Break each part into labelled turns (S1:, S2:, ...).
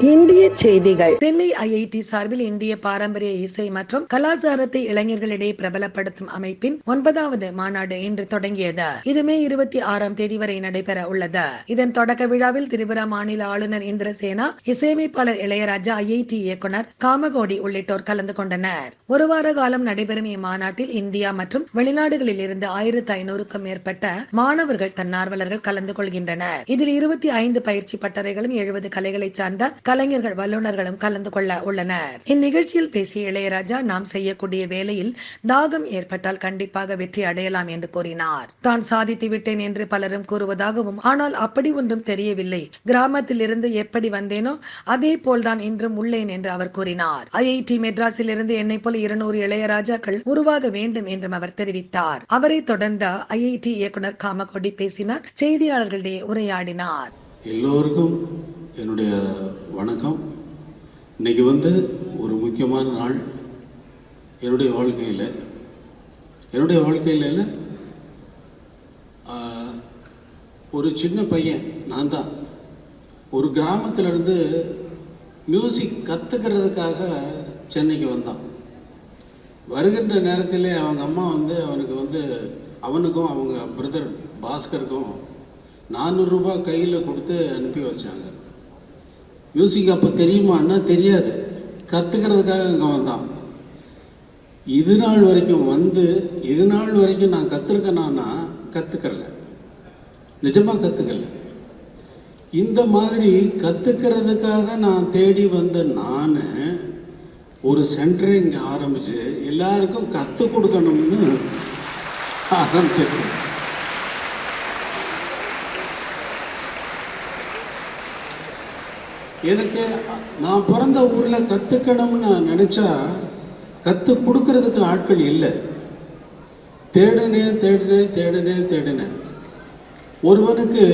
S1: இந்திய செய்திகள்.
S2: சென்னை ஐஐடி சார்பில் இந்திய பாரம்பரிய இசை மற்றும் கலாச்சாரத்தை இளைஞர்களிடையே பிரபலப்படுத்தும் அமைப்பின் ஒன்பதாவது மாநாடு இன்று தொடங்கியது. இது மே இருபத்தி ஆறாம் தேதி வரை நடைபெற உள்ளது. இதன் தொடக்க விழாவில் திரிபுரா மாநில ஆளுநர் இந்திரசேனா இசையமைப்பாளர் இளையராஜா ஐஐடி இயக்குனர் காமகோடி உள்ளிட்டோர் கலந்து கொண்டனர். ஒரு வார காலம் நடைபெறும் இம்மாநாட்டில் இந்தியா மற்றும் வெளிநாடுகளில் இருந்து ஆயிரத்தி ஐநூறுக்கும் மேற்பட்ட மாணவர்கள் தன்னார்வலர்கள் கலந்து கொள்கின்றனர். இதில் இருபத்தி ஐந்து பயிற்சி பட்டறைகளும் எழுபது கலைகளை சார்ந்த கலைஞர்கள் வல்லுநர்களும் கலந்து கொள்ள உள்ளனர். இந்நிகழ்ச்சியில் பேசிய இளையராஜா நாம் செய்யக்கூடிய வேலையில் தாகம் ஏற்பட்டால் கண்டிப்பாக வெற்றி அடையலாம் என்று கூறினார். தான் சாதித்து விட்டேன் என்று பலரும் கூறுவதாகவும் ஆனால் அப்படி ஒன்றும் தெரியவில்லை. கிராமத்தில் இருந்து எப்படி வந்தேனோ அதே போல்தான் இன்றும் உள்ளேன் என்று அவர் கூறினார். ஐஐடி மெட்ராஸில் இருந்து என்னை போல இருநூறு இளையராஜாக்கள் உருவாக வேண்டும் என்றும் அவர் தெரிவித்தார். அவரை தொடர்ந்த ஐஐடி இயக்குனர் காமகோடி பேசினார் செய்தியாளர்களிடையே உரையாடினார்.
S3: எல்லோருக்கும் என்னுடைய வணக்கம். இன்னைக்கு வந்து ஒரு முக்கியமான நாள் என்னுடைய வாழ்க்கையில். என்னுடைய வாழ்க்கையில் இல்லை, ஒரு சின்ன பையன் நான் தான். ஒரு கிராமத்துல இருந்து மியூசிக் கற்றுக்கிறதுக்காக சென்னைக்கு வந்தான். வருகின்ற நேரத்திலே அவங்க அம்மா வந்து அவனுக்கு வந்து அவனுக்கும் அவங்க பிரதர் பாஸ்கருக்கும் நானூறுரூபா கையில் கொடுத்து அனுப்பி வச்சாங்க. மியூசிக் அப்போ தெரியுமான்னா தெரியாது. கற்றுக்கிறதுக்காக அங்கே வந்தான். இது நாள் வரைக்கும் வந்து இது நாள் வரைக்கும் நான் கற்றுருக்கேனான்னா கற்றுக்கல நிஜமாக கற்றுக்கல இந்த மாதிரி கற்றுக்கிறதுக்காக நான் தேடி வந்த நான் ஒரு சென்டரை இங்கே ஆரம்பித்து எல்லாருக்கும் கற்றுக் கொடுக்கணும்னு ஆரம்பிச்சிருக்கேன். எனக்கு நான் பிறந்த ஊரில் கற்றுக்கணும்னு நான் நினச்சா கற்றுக் கொடுக்கறதுக்கு ஆட்கள் இல்லை. தேடினேன் தேடினேன் தேடினேன் தேடினேன் ஒருவனுக்கு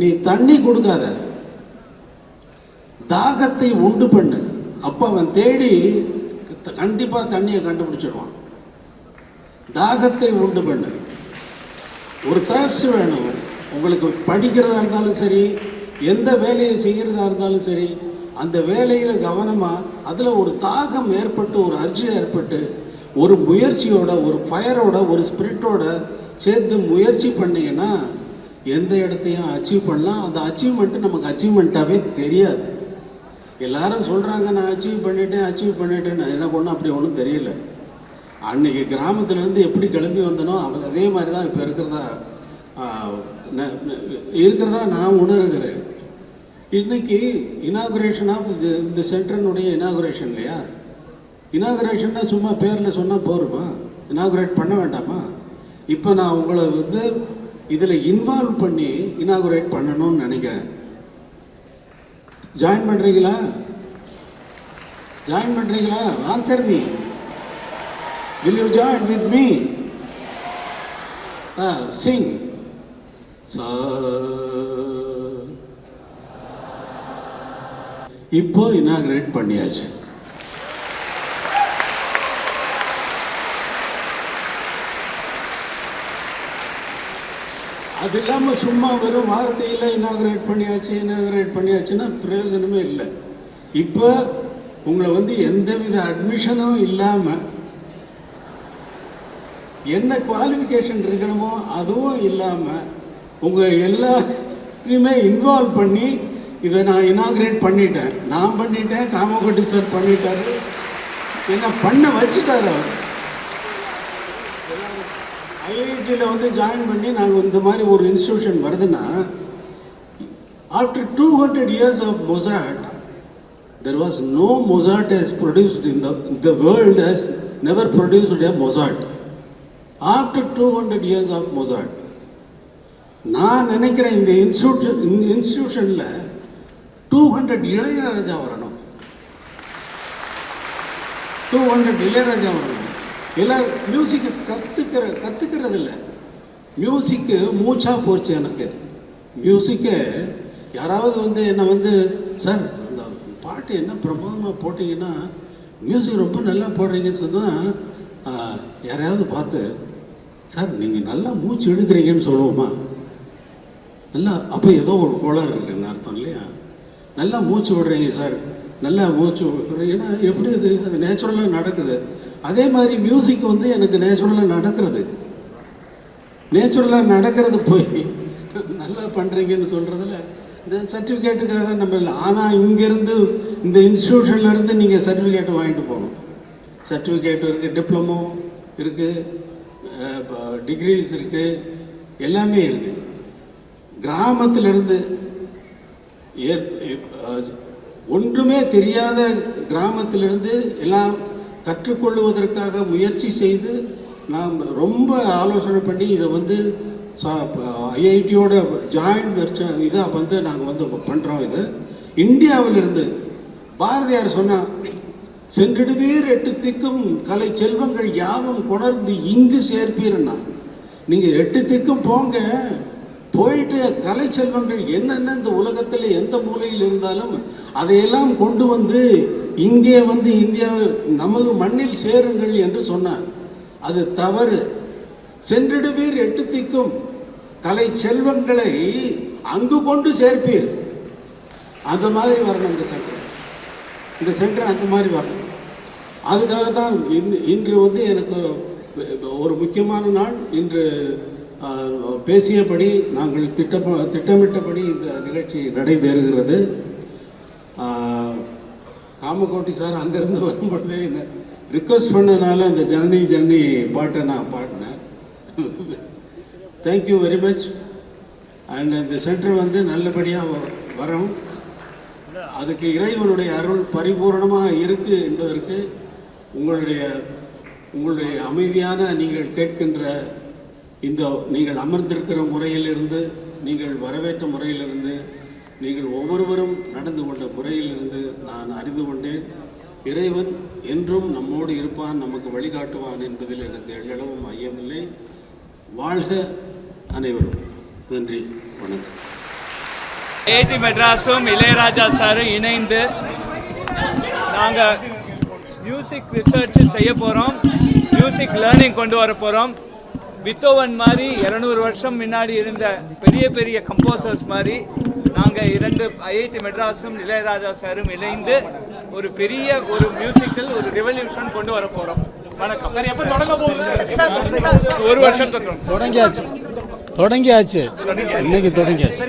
S3: நீ தண்ணி கொடுக்காத. தாகத்தை உண்டு பண்ணு. அப்போ அவன் தேடி கண்டிப்பாக தண்ணியை கண்டுபிடிச்சிடுவான். தாகத்தை உண்டு பண்ணு. ஒரு தேர்ஸ் வேணும். உங்களுக்கு படிக்கிறதா இருந்தாலும் சரி எந்த வேலையை செய்கிறதா இருந்தாலும் சரி அந்த வேலையில் கவனமாக அதில் ஒரு தாகம் ஏற்பட்டு ஒரு அர்ஜி ஏற்பட்டு ஒரு முயற்சியோட ஒரு ஃபயரோட ஒரு ஸ்பிரிட்டோட சேர்த்து முயற்சி பண்ணிங்கன்னா எந்த இடத்தையும் அச்சீவ் பண்ணலாம். அந்த அச்சீவ்மெண்ட்டு நமக்கு அச்சீவ்மெண்ட்டாகவே தெரியாது. எல்லாரும் சொல்கிறாங்க நான் அச்சீவ் பண்ணிட்டேன் அச்சீவ் பண்ணிட்டேன்னு எனக்கு ஒன்றும் அப்படி ஒன்றும் தெரியல. அன்றைக்கி கிராமத்துலேருந்து எப்படி கிளம்பி வந்தனோ அவ அதே மாதிரி தான் இப்போ இருக்கிறதா இருக்கிறதா நான் உணர்கிறேன். இன்னைக்கு இனாகுரேஷன் ஆஃப் இது இந்த சென்டரினுடைய இனாகுரேஷன் இல்லையா? இனாகுரேஷன்னா சும்மா பேரில் சொன்னால் போருமா? இனாகுரேட் பண்ண வேண்டாமா? இப்போ நான் உங்களை வந்து இதில் இன்வால்வ் பண்ணி இனாகுரேட் பண்ணணும்னு நினைக்கிறேன். ஜாயின் பண்ணுறீங்களா ஜாயின் பண்ணுறீங்களா answer me will you join with me ஆ சிங் சா இப்போ இனாகிரேட் பண்ணியாச்சு. அது இல்லாமல் சும்மா வெறும் வார்த்தையில் இனாகிரேட் பண்ணியாச்சு இனாகிரேட் பண்ணியாச்சுன்னா பிரயோஜனமே இல்லை. இப்போ உங்களை வந்து எந்தவித அட்மிஷனும் இல்லாமல் என்ன குவாலிஃபிகேஷன் இருக்கணுமோ அதுவும் இல்லாமல் உங்கள் எல்லாத்தையுமே இன்வால்வ் பண்ணி இதை நான் இனாகிரேட் பண்ணிட்டேன் நான் பண்ணிட்டேன் காமகோட்டி சார் பண்ணிட்டாரு என்ன பண்ண வச்சுட்டாரு அவர் ஐஐடியில் வந்து ஜாயின் பண்ணி நாங்கள் இந்த மாதிரி ஒரு இன்ஸ்டியூஷன் வருதுன்னா after two hundred years of Mozart there no no Mozart has in the the world world never produced produced a Mozart. After 200 years of Mozart. நான் நினைக்கிறேன் இந்த இன்ஸ்டியூட் இந்த இன்ஸ்டியூஷனில் டூ ஹண்ட்ரட் இளையராஜா வரணும். டூ ஹண்ட்ரட் இளையராஜா வரணும். எல்லாரும் மியூசிக்கை கற்றுக்கிற கற்றுக்கிறது இல்லை மியூசிக்கு மூச்சாக போச்சு எனக்கு. மியூசிக்கை யாராவது வந்து என்னை வந்து சார் அந்த பாட்டு என்ன பிரமாதமாக போட்டிங்கன்னா மியூசிக் ரொம்ப நல்லா போடுறீங்கன்னு சொன்னால் யாரையாவது பார்த்து சார் நீங்கள் நல்லா மூச்சு இழுக்கிறீங்கன்னு சொல்லுவோமா? நல்லா அப்போ ஏதோ ஒரு கோளாறு இருக்குன்னு அர்த்தம் இல்லையா? நல்லா மூச்சு விடுறீங்க சார். நல்லா மூச்சு விடுறீங்கன்னா எப்படி அது அது நேச்சுரலாக நடக்குது. அதே மாதிரி மியூசிக் வந்து எனக்கு நேச்சுரலாக நடக்கிறது. நேச்சுரலாக நடக்கிறது போய் நல்லா பண்ணுறீங்கன்னு சொல்கிறதுல இந்த சர்டிஃபிகேட்டுக்காக நம்ம இல்லை. ஆனால் இங்கேருந்து இந்த இன்ஸ்டியூஷன்லேருந்து நீங்கள் சர்டிஃபிகேட் வாங்கிட்டு போகணும். சர்டிஃபிகேட் இருக்குது டிப்ளமோ இருக்குது டிகிரிஸ் இருக்குது எல்லாமே இருக்குது கிராமத்திலேருந்து ஒன்றுமே தெரியாத கிராமத்திலிருந்து எல்லாம் கற்றுக்கொள்வதற்காக முயற்சி செய்து நாம் ரொம்ப ஆலோசனை பண்ணி இதை வந்து ஐஐடியோட ஜாயிண்ட் வெர்ச்ச இதாக வந்து நாங்கள் வந்து பண்ணுறோம் இது. இந்தியாவிலிருந்து பாரதியார் சொன்னார் சென்றிடுவீர் எட்டு திக்கும் கலை செல்வங்கள் யாவும் கொணர்ந்து இங்கு சேர்ப்பீர்னா நீங்கள் எட்டு திக்கும் போங்க. போயிட்டு கலை செல்வங்கள் என்னென்ன இந்த உலகத்தில் எந்த மூலையில் இருந்தாலும் அதையெல்லாம் கொண்டு வந்து இங்கே வந்து இந்தியா நமது மண்ணில் சேருங்கள் என்று சொன்னார். அது தவறு. சென்றிடுவீர் எட்டு திக்கும். கலை செல்வங்களை அங்கு கொண்டு சேர்ப்பீர். அந்த மாதிரி வரணும் இந்த சென்டர். இந்த சென்டர் அந்த மாதிரி வரணும். அதுக்காக தான் இன்று இன்று வந்து எனக்கு ஒரு முக்கியமான நாள். இன்று பேசியபடி நாங்கள் திட்டம் திட்டமிட்டபடி இந்த நிகழ்ச்சி நடைபெறுகிறது. காமக்கோட்டி காமகோட்டி சார் அங்கேருந்து வரும்பொழுதே என்ன ரிக்வஸ்ட் பண்ணதுனால இந்த ஜனனி ஜனனி பாட்டை நான் பாடினேன். Thank you very much and இந்த சென்டர் வந்து நல்லபடியாக வரும். அதுக்கு இறைவனுடைய அருள் பரிபூரணமாக இருக்குது என்பதற்கு உங்களுடைய உங்களுடைய அமைதியான நீங்கள் கேட்கின்ற இந்த நீங்கள் அமர்ந்திருக்கிற முறையிலிருந்து நீங்கள் வரவேற்ற முறையிலிருந்து நீங்கள் ஒவ்வொருவரும் நடந்து கொண்ட முறையிலிருந்து நான் அறிந்து கொண்டேன். இறைவன் என்றும் நம்மோடு இருப்பான் நமக்கு வழிகாட்டுவான் என்பதில் எனக்கு எள்ளளவும் ஐயமில்லை. வாழ்க அனைவரும். நன்றி வணக்கம்.
S4: ஏடி மெட்ராஸும் இளையராஜா சாரும் இணைந்து நாங்கள் மியூசிக் ரிசர்ச் செய்ய போகிறோம் மியூசிக் லேர்னிங் கொண்டு வர போகிறோம் பித்தோவன் மாதிரி இரநூறு வருஷம் முன்னாடி இருந்த பெரிய பெரிய கம்போசர்ஸ் மாதிரி நாங்கள் இரண்டு ஐஐடி மெட்ராஸும் இளையராஜா சாரும் இணைந்து ஒரு பெரிய ஒரு மியூசிக்கல் ஒரு ரெவல்யூஷன் கொண்டு வர போகிறோம் வணக்கம். சார் எப்போ தொடங்க போகுது? ஒரு வருஷத்தை தொடங்கும்
S5: தொடங்கியாச்சு. தொடங்கியாச்சு. இன்னைக்கு தொடங்கியாச்சு.